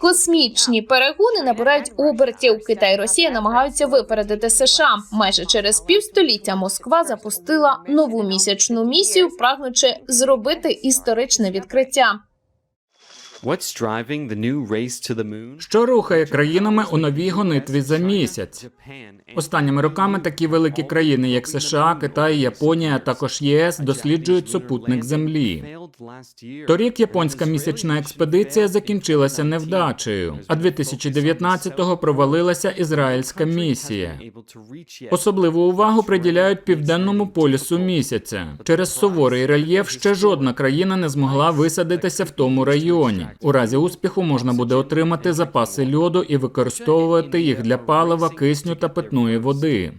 Космічні перегони набирають обертів. Китай і Росія намагаються випередити США. Майже через півстоліття Москва запустила нову місячну місію, прагнучи зробити історичне відкриття. What's driving the new race to the moon? Що рухає країнами у новій гонитві за місяць? Останніми роками такі великі країни, як США, Китай, Японія, а також єС, досліджують супутник Землі. Торік японська місячна експедиція закінчилася невдачею, а 2019-го провалилася ізраїльська місія. Особливу увагу приділяють південному полюсу місяця. Через суворий рельєф ще жодна країна не змогла висадитися в тому районі. У разі успіху можна буде отримати запаси льоду і використовувати їх для палива, кисню та питної води.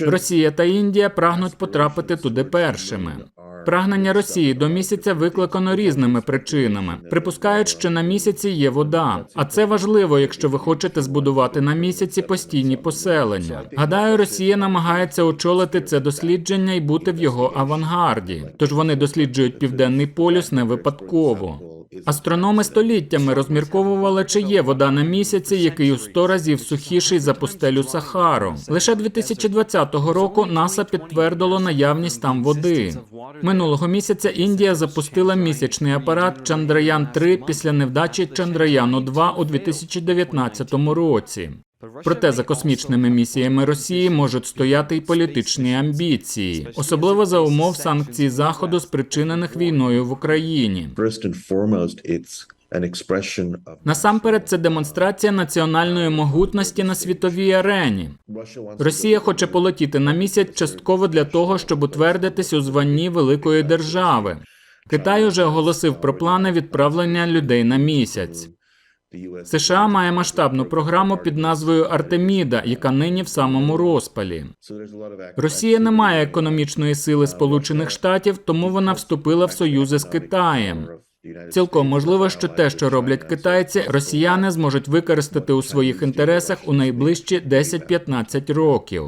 Росія та Індія прагнуть потрапити туди першими. Прагнення Росії до місяця викликано різними причинами. Припускають, що на місяці є вода, а це важливо, якщо ви хочете збудувати на місяці постійні поселення. Гадаю, Росія намагається очолити це дослідження і бути в його авангарді. Тож вони досліджують південний полюс не випадково. Астрономи століттями розмірковували, чи є вода на місяці, який у 100 разів сухіший за пустелю Сахару. Лише 2020 року НАСА підтвердило наявність там води. Минулого місяця Індія запустила місячний апарат Чандраян 3 після невдачі Чандраяну 2 у 2019 році. Проте за космічними місіями Росії можуть стояти й політичні амбіції, особливо за умов санкцій Заходу, спричинених війною в Україні. Насамперед, це демонстрація національної могутності на світовій арені. Росія хоче полетіти на місяць частково для того, щоб утвердитись у званні великої держави. Китай уже оголосив про плани відправлення людей на місяць. США має масштабну програму під назвою Артеміда, яка нині в самому розпалі. Росія не має економічної сили Сполучених Штатів, тому вона вступила в союзи з Китаєм. Цілком можливо, що те, що роблять китайці, росіяни зможуть використати у своїх інтересах у найближчі 10-15 років.